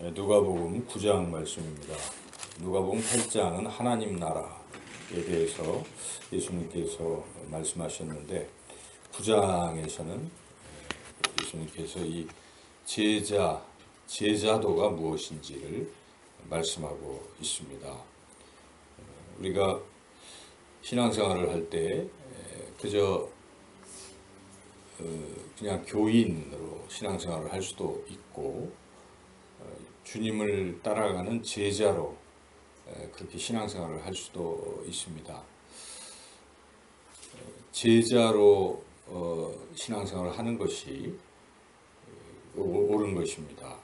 예, 누가복음 9장 말씀입니다. 누가복음 8장은 하나님 나라에 대해서 예수님께서 말씀하셨는데 9장에서는 예수님께서 이 제자 제자도가 무엇인지를 말씀하고 있습니다. 우리가 신앙생활을 할 때 그저 어, 그냥 교인으로 신앙생활을 할 수도 있고 어, 주님을 따라가는 제자로 그렇게 신앙생활을 할 수도 있습니다. 제자로 어, 신앙생활을 하는 것이 옳은 것입니다.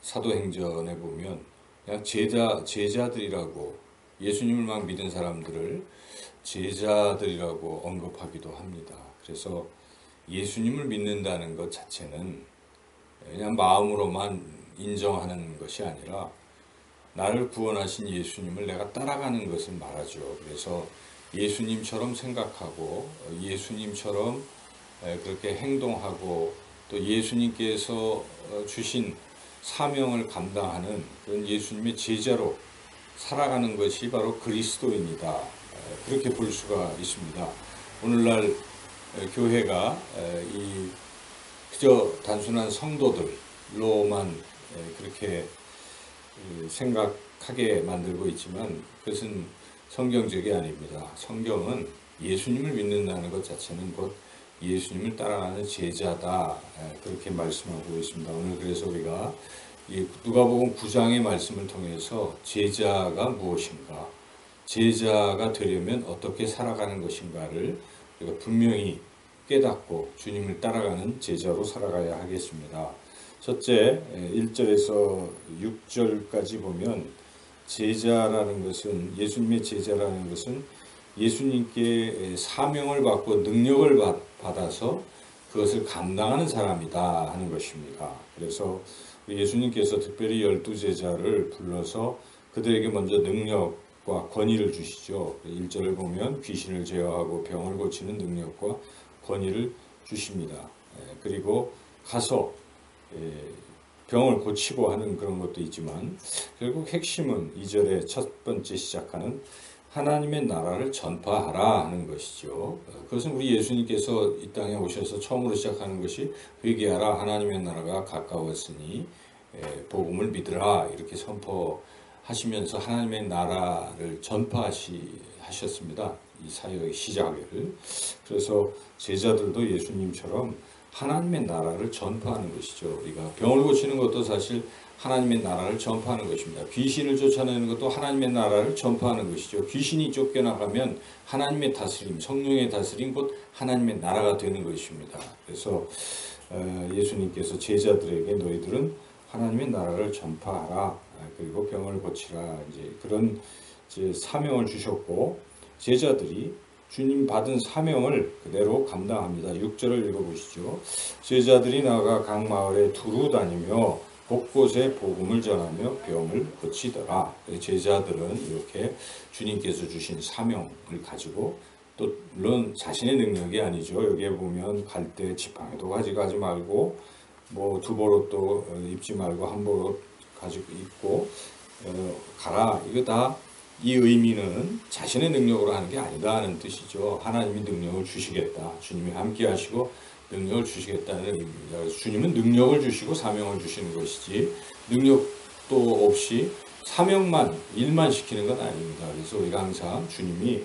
사도행전에 보면 그냥 제자 제자들이라고 예수님을 막 믿은 사람들을 제자들이라고 언급하기도 합니다. 그래서 예수님을 믿는다는 것 자체는 그냥 마음으로만 인정하는 것이 아니라 나를 구원하신 예수님을 내가 따라가는 것을 말하죠. 그래서 예수님처럼 생각하고 예수님처럼 그렇게 행동하고 또 예수님께서 주신 사명을 감당하는 그런 예수님의 제자로 살아가는 것이 바로 그리스도입니다. 그렇게 볼 수가 있습니다. 오늘날 교회가 이 그저 단순한 성도들로만 그렇게 생각하게 만들고 있지만 그것은 성경적이 아닙니다. 성경은 예수님을 믿는다는 것 자체는 곧 예수님을 따라가는 제자다 그렇게 말씀하고 있습니다. 오늘 그래서 우리가 누가복음 9장의 말씀을 통해서 제자가 무엇인가, 제자가 되려면 어떻게 살아가는 것인가를 분명히 깨닫고 주님을 따라가는 제자로 살아가야 하겠습니다. 첫째, 1절에서 6절까지 보면 제자라는 것은 예수님의 제자라는 것은 예수님께 사명을 받고 능력을 받아서 그것을 감당하는 사람이다 하는 것입니다. 그래서 예수님께서 특별히 열두 제자를 불러서 그들에게 먼저 능력과 권위를 주시죠. 1절을 보면 귀신을 제어하고 병을 고치는 능력과 권위를 주십니다. 예, 그리고 가서 예, 병을 고치고 하는 그런 것도 있지만 결국 핵심은 2절에 첫 번째 시작하는 하나님의 나라를 전파하라 하는 것이죠. 그것은 우리 예수님께서 이 땅에 오셔서 처음으로 시작하는 것이 회개하라 하나님의 나라가 가까웠으니 예, 복음을 믿으라 이렇게 선포하시면서 하나님의 나라를 전파하 셨습니다. 이 사역의 시작을. 그래서 제자들도 예수님처럼 하나님의 나라를 전파하는 것이죠. 우리가 병을 고치는 것도 사실 하나님의 나라를 전파하는 것입니다. 귀신을 쫓아내는 것도 하나님의 나라를 전파하는 것이죠. 귀신이 쫓겨나가면 하나님의 다스림, 성령의 다스림 곧 하나님의 나라가 되는 것입니다. 그래서 어, 예수님께서 제자들에게 너희들은 하나님의 나라를 전파하라 그리고 병을 고치라 이제 그런 사명을 주셨고 제자들이 주님 받은 사명을 그대로 감당합니다. 6절을 읽어보시죠. 제자들이 나가 각 마을에 두루 다니며 곳곳에 복음을 전하며 병을 고치더라. 제자들은 이렇게 주님께서 주신 사명을 가지고 또 물론 자신의 능력이 아니죠. 여기에 보면 갈때 지팡이도 가져가지 말고 뭐 두보옷도 입지 말고 한 보옷 가지고 입고 어, 가라. 이거 다 이 의미는 자신의 능력으로 하는 게 아니다 하는 뜻이죠. 하나님이 능력을 주시겠다. 주님이 함께 하시고 능력을 주시겠다는 의미입니다. 주님은 능력을 주시고 사명을 주시는 것이지 능력도 없이 사명만 일만 시키는 건 아닙니다. 그래서 우리가 항상 주님이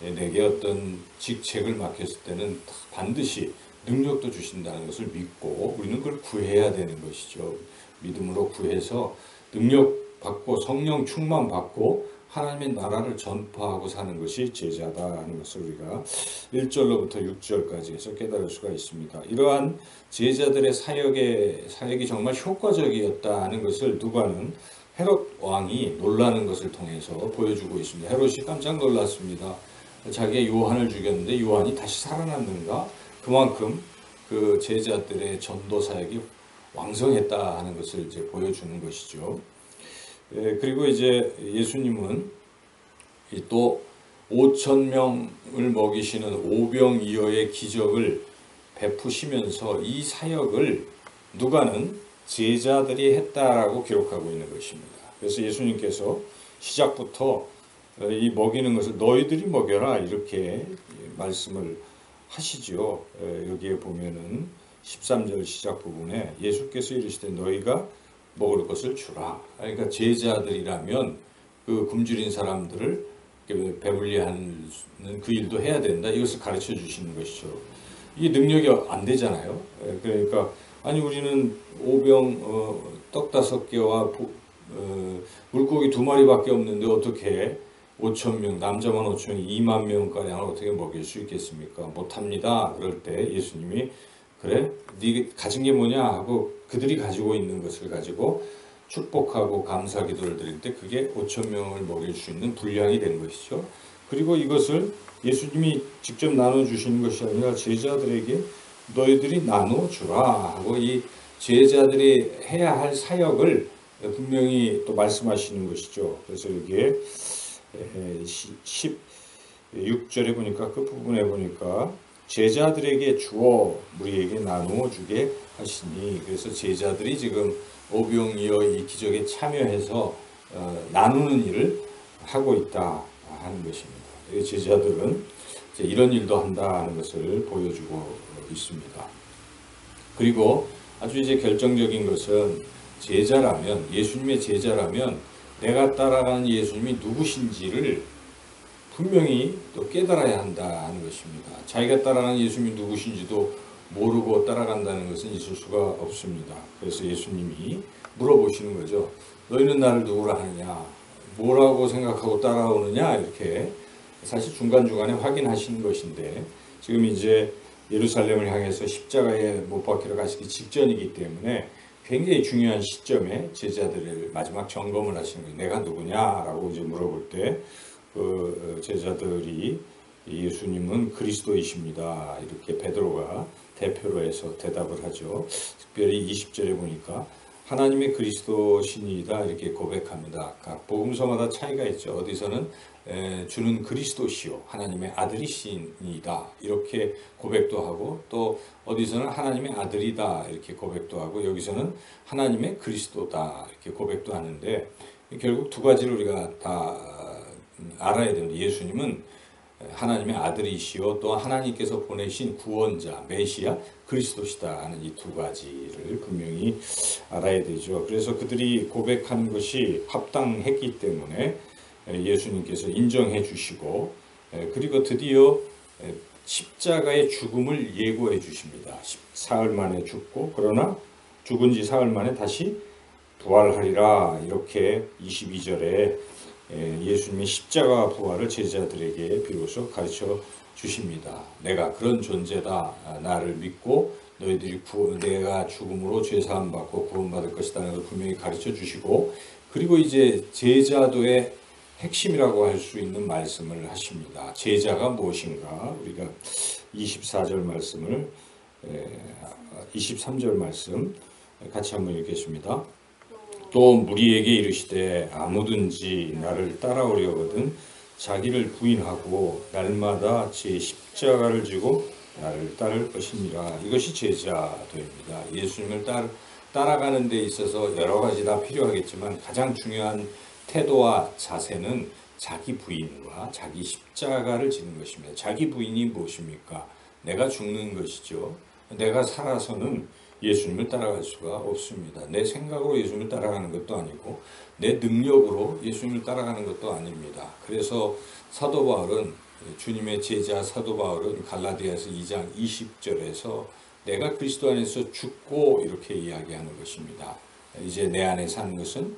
내게 어떤 직책을 맡겼을 때는 반드시 능력도 주신다는 것을 믿고 우리는 그걸 구해야 되는 것이죠. 믿음으로 구해서 능력 받고 성령 충만 받고 하나님의 나라를 전파하고 사는 것이 제자다 하는 것을 우리가 1절로부터 6절까지 해서 깨달을 수가 있습니다. 이러한 제자들의 사역의 사역이 정말 효과적이었다 하는 것을 누가는 헤롯 왕이 놀라는 것을 통해서 보여주고 있습니다. 헤롯이 깜짝 놀랐습니다. 자기가 요한을 죽였는데 요한이 다시 살아났는가? 그만큼 그 제자들의 전도 사역이 왕성했다 하는 것을 이제 보여주는 것이죠. 예, 그리고 이제 예수님은 또 5천 명을 먹이시는 오병이어의 기적을 베푸시면서 이 사역을 누가는 제자들이 했다라고 기록하고 있는 것입니다. 그래서 예수님께서 시작부터 이 먹이는 것을 너희들이 먹여라 이렇게 말씀을 하시죠. 여기에 보면은 13절 시작 부분에 예수께서 이르시되 너희가 먹을 것을 주라. 그러니까 제자들이라면 그 굶주린 사람들을 배불리 하는 그 일도 해야 된다. 이것을 가르쳐 주시는 것이죠. 이게 능력이 안 되잖아요. 그러니까 아니 우리는 오병 어, 떡 다섯 개와 어, 물고기 두 마리밖에 없는데 어떻게 5천 명 남자만 5천이 2만 명가량을 어떻게 먹일 수 있겠습니까? 못합니다. 그럴 때 예수님이 그래? 네 가진 게 뭐냐 하고 그들이 가지고 있는 것을 가지고 축복하고 감사 기도를 드릴 때 그게 5천 명을 먹일 수 있는 분량이 된 것이죠. 그리고 이것을 예수님이 직접 나눠 주시는 것이 아니라 제자들에게 너희들이 나눠 주라 하고 이 제자들이 해야 할 사역을 분명히 또 말씀하시는 것이죠. 그래서 여기에 16절에 보니까 그 부분에 보니까 제자들에게 주어 우리에게 나누어 주게 하시니 그래서 제자들이 지금 오병이어 이 기적에 참여해서 어, 나누는 일을 하고 있다 하는 것입니다. 제자들은 이런 일도 한다 하는 것을 보여주고 있습니다. 그리고 아주 이제 결정적인 것은 제자라면 예수님의 제자라면 내가 따라가는 예수님이 누구신지를 분명히 또 깨달아야 한다는 것입니다. 자기가 따라가는 예수님이 누구신지도 모르고 따라간다는 것은 있을 수가 없습니다. 그래서 예수님이 물어보시는 거죠. 너희는 나를 누구라 하느냐? 뭐라고 생각하고 따라오느냐? 이렇게 사실 중간중간에 확인하시는 것인데 지금 이제 예루살렘을 향해서 십자가에 못 박히러 가시기 직전이기 때문에 굉장히 중요한 시점에 제자들을 마지막 점검을 하시는 거예요. 내가 누구냐라고 이제 물어볼 때 그 제자들이 예수님은 그리스도이십니다. 이렇게 베드로가 대표로 해서 대답을 하죠. 특별히 20절에 보니까 하나님의 그리스도신이다 이렇게 고백합니다. 각 복음서마다 차이가 있죠. 어디서는 주는 그리스도시요 하나님의 아들이신이다 이렇게 고백도 하고 또 어디서는 하나님의 아들이다 이렇게 고백도 하고 여기서는 하나님의 그리스도다 이렇게 고백도 하는데 결국 두 가지를 우리가 다 알아야 됩니다. 예수님은 하나님의 아들이시요 또 하나님께서 보내신 구원자 메시아 그리스도시다 하는 이 두 가지를 분명히 알아야 되죠. 그래서 그들이 고백하는 것이 합당했기 때문에 예수님께서 인정해 주시고 그리고 드디어 십자가의 죽음을 예고해 주십니다. 사흘 만에 죽고 그러나 죽은 지 사흘 만에 다시 부활하리라 이렇게 22절에 예수님의 십자가 부활을 제자들에게 비로소 가르쳐 주십니다. 내가 그런 존재다. 나를 믿고 너희들이 구, 내가 죽음으로 죄 사함 받고 구원받을 것이다는 걸 분명히 가르쳐 주시고 그리고 이제 제자도의 핵심이라고 할 수 있는 말씀을 하십니다. 제자가 무엇인가? 우리가 24절 말씀을 23절 말씀 같이 한번 읽겠습니다. 또 무리에게 이르시되 아무든지 나를 따라오려거든 자기를 부인하고 날마다 제 십자가를 지고 나를 따를 것이니라. 이것이 제자도입니다. 예수님을 따, 따라가는 데 있어서 여러 가지 다 필요하겠지만 가장 중요한 태도와 자세는 자기 부인과 자기 십자가를 지는 것입니다. 자기 부인이 무엇입니까? 내가 죽는 것이죠. 내가 살아서는 예수님을 따라갈 수가 없습니다. 내 생각으로 예수님을 따라가는 것도 아니고 내 능력으로 예수님을 따라가는 것도 아닙니다. 그래서 사도 바울은 주님의 제자 사도 바울은 갈라디아서 2장 20절에서 내가 그리스도 안에서 죽고 이렇게 이야기하는 것입니다. 이제 내 안에 사는 것은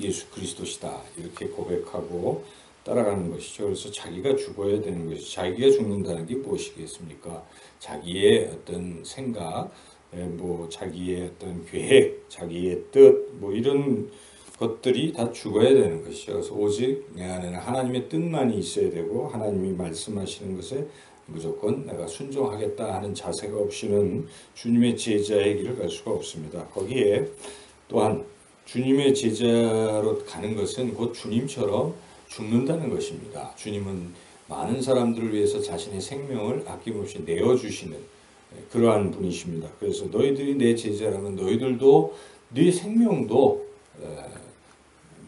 예수 그리스도시다 이렇게 고백하고 따라가는 것이죠. 그래서 자기가 죽어야 되는 것이 자기가 죽는다는 게 무엇이겠습니까? 자기의 어떤 생각, 뭐 자기의 어떤 계획, 자기의 뜻, 뭐 이런 것들이 다 죽어야 되는 것이죠. 그래서 오직 내 안에는 하나님의 뜻만이 있어야 되고 하나님이 말씀하시는 것에 무조건 내가 순종하겠다 하는 자세가 없이는 주님의 제자의 길을 갈 수가 없습니다. 거기에 또한 주님의 제자로 가는 것은 곧 주님처럼 죽는다는 것입니다. 주님은 많은 사람들을 위해서 자신의 생명을 아낌없이 내어주시는 그러한 분이십니다. 그래서 너희들이 내 제자라면 너희들도 네 생명도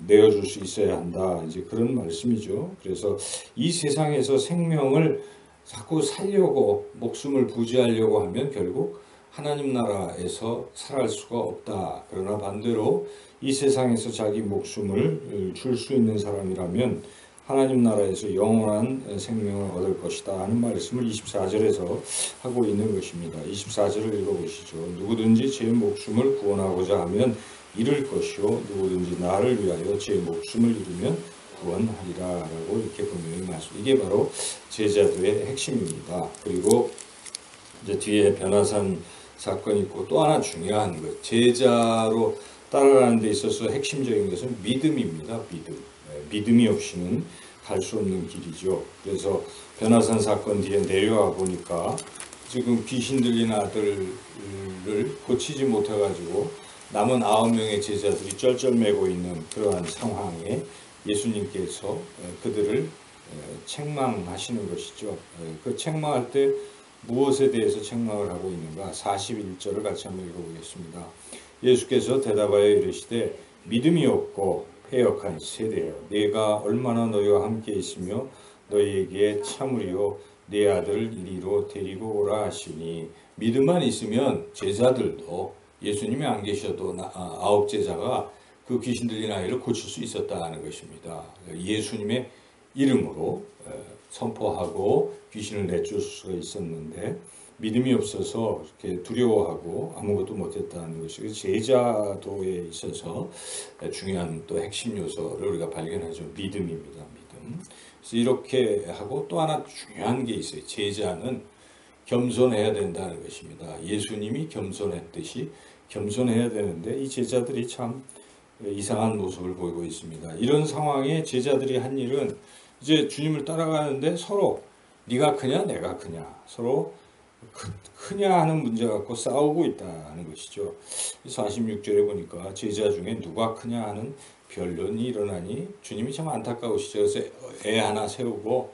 내어줄 수 있어야 한다. 이제 그런 말씀이죠. 그래서 이 세상에서 생명을 자꾸 살려고 목숨을 부지하려고 하면 결국 하나님 나라에서 살아갈 수가 없다. 그러나 반대로 이 세상에서 자기 목숨을 줄 수 있는 사람이라면 하나님 나라에서 영원한 생명을 얻을 것이다 하는 말씀을 24절에서 하고 있는 것입니다. 24절을 읽어보시죠. 누구든지 제 목숨을 구원하고자 하면 잃을 것이요 누구든지 나를 위하여 제 목숨을 잃으면 구원하리라 라고 이렇게 분명히 말씀 이게 바로 제자도의 핵심입니다. 그리고 이제 뒤에 변화산 사건이 있고 또 하나 중요한 것 제자로 따라가는 데 있어서 핵심적인 것은 믿음입니다. 믿음. 네, 믿음이 없이는 갈 수 없는 길이죠. 그래서 변화산 사건 뒤에 내려와 보니까 지금 귀신 들린 아들을 고치지 못해가지고 남은 아홉 명의 제자들이 쩔쩔매고 있는 그러한 상황에 예수님께서 그들을 책망하시는 것이죠. 그 책망할 때 무엇에 대해서 책망을 하고 있는가? 41절을 같이 한번 읽어보겠습니다. 예수께서 대답하여 이르시되 믿음이 없고 패역한 세대여 내가 얼마나 너희와 함께 있으며 너희에게 참으리요 내 아들을 이리로 데리고 오라 하시니 믿음만 있으면 제자들도 예수님이 안 계셔도 아, 아홉 제자가 그 귀신 들린 아이를 고칠 수 있었다는 것입니다. 예수님의 이름으로 선포하고 귀신을 내줄 수가 있었는데 믿음이 없어서 이렇게 두려워하고 아무것도 못했다는 것이 제자도에 있어서 중요한 또 핵심 요소를 우리가 발견하죠. 믿음입니다. 믿음. 그래서 이렇게 하고 또 하나 중요한 게 있어요. 제자는 겸손해야 된다는 것입니다. 예수님이 겸손했듯이 겸손해야 되는데 이 제자들이 참 이상한 모습을 보이고 있습니다. 이런 상황에 제자들이 한 일은 이제 주님을 따라가는데 서로 네가 크냐 내가 크냐 서로 크냐 하는 문제 갖고 싸우고 있다는 것이죠. 46절에 보니까 제자 중에 누가 크냐 하는 변론이 일어나니 주님이 참 안타까우시죠. 애 하나 세우고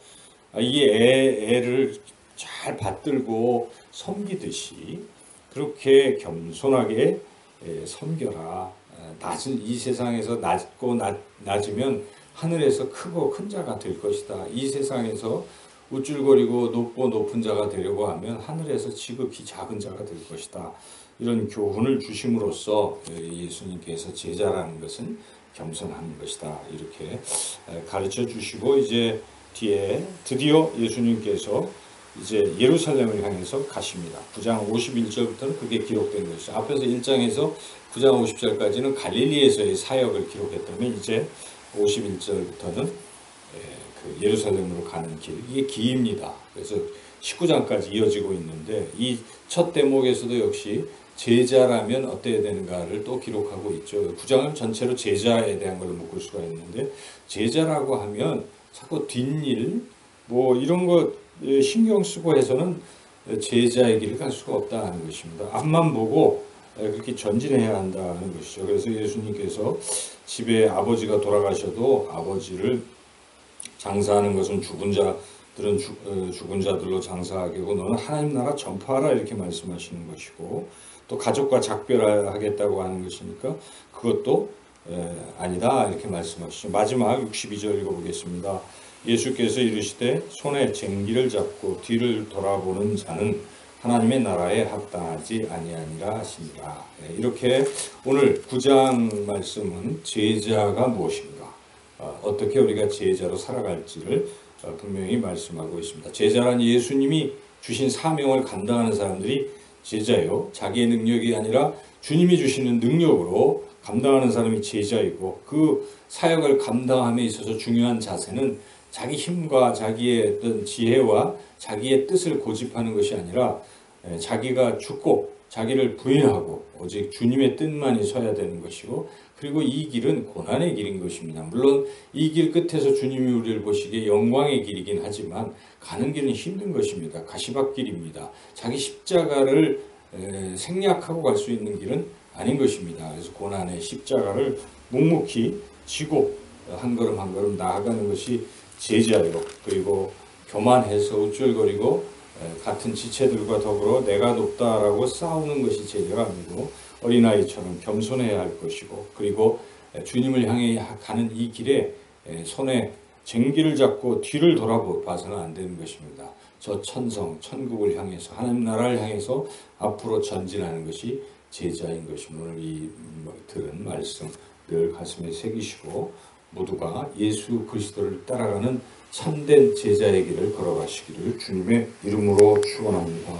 아, 이 애, 애를 잘 받들고 섬기듯이 그렇게 겸손하게 섬겨라. 낮은 이 세상에서 낮고 낮, 낮으면 하늘에서 크고 큰 자가 될 것이다. 이 세상에서 우쭐거리고 높고 높은 자가 되려고 하면 하늘에서 지극히 작은 자가 될 것이다. 이런 교훈을 주심으로써 예수님께서 제자라는 것은 겸손한 것이다. 이렇게 가르쳐 주시고 이제 뒤에 드디어 예수님께서 이제 예루살렘을 향해서 가십니다. 9장 51절부터는 그게 기록된 것이죠. 앞에서 1장에서 9장 50절까지는 갈릴리에서의 사역을 기록했다면 이제 51절부터는 그 예루살렘으로 가는 길 이게 기입니다. 그래서 19장까지 이어지고 있는데 이 첫 대목에서도 역시 제자라면 어때야 되는가를 또 기록하고 있죠. 9장을 전체로 제자에 대한 걸 묶을 수가 있는데 제자라고 하면 자꾸 뒷일 뭐 이런 거 신경 쓰고 해서는 제자의 길을 갈 수가 없다는 것입니다. 앞만 보고 그렇게 전진해야 한다는 것이죠. 그래서 예수님께서 집에 아버지가 돌아가셔도 아버지를 장사하는 것은 죽은 자들은 죽, 어, 죽은 자들로 장사하게 고 너는 하나님 나라 전파하라 이렇게 말씀하시는 것이고 또 가족과 작별하겠다고 하는 것이니까 그것도 아니다 이렇게 말씀하시죠. 마지막 62절 읽어보겠습니다. 예수께서 이르시되 손에 쟁기를 잡고 뒤를 돌아보는 자는 하나님의 나라에 합당하지 아니하니라 하시니라. 이렇게 오늘 9장 말씀은 제자가 무엇인가 어, 어떻게 우리가 제자로 살아갈지를 어, 분명히 말씀하고 있습니다. 제자란 예수님이 주신 사명을 감당하는 사람들이 제자요. 자기의 능력이 아니라 주님이 주시는 능력으로 감당하는 사람이 제자이고 그 사역을 감당함에 있어서 중요한 자세는 자기 힘과 자기의 어떤 지혜와 자기의 뜻을 고집하는 것이 아니라 자기가 죽고 자기를 부인하고 오직 주님의 뜻만이 서야 되는 것이고 그리고 이 길은 고난의 길인 것입니다. 물론 이 길 끝에서 주님이 우리를 보시기에 영광의 길이긴 하지만 가는 길은 힘든 것입니다. 가시밭길입니다. 자기 십자가를 생략하고 갈 수 있는 길은 아닌 것입니다. 그래서 고난의 십자가를 묵묵히 지고 한 걸음 한 걸음 나아가는 것이 제자요. 그리고 교만해서 우쭐거리고 같은 지체들과 더불어 내가 높다라고 싸우는 것이 제자가 아니고 어린아이처럼 겸손해야 할 것이고 그리고 주님을 향해 가는 이 길에 손에 쟁기를 잡고 뒤를 돌아봐서는 안 되는 것입니다. 저 천성, 천국을 향해서 하나님 나라를 향해서 앞으로 전진하는 것이 제자인. 오늘 이 들은 말씀 늘 가슴에 새기시고 모두가 예수 그리스도를 따라가는 참된 제자의 길을 걸어가시기를 주님의 이름으로 축원합니다.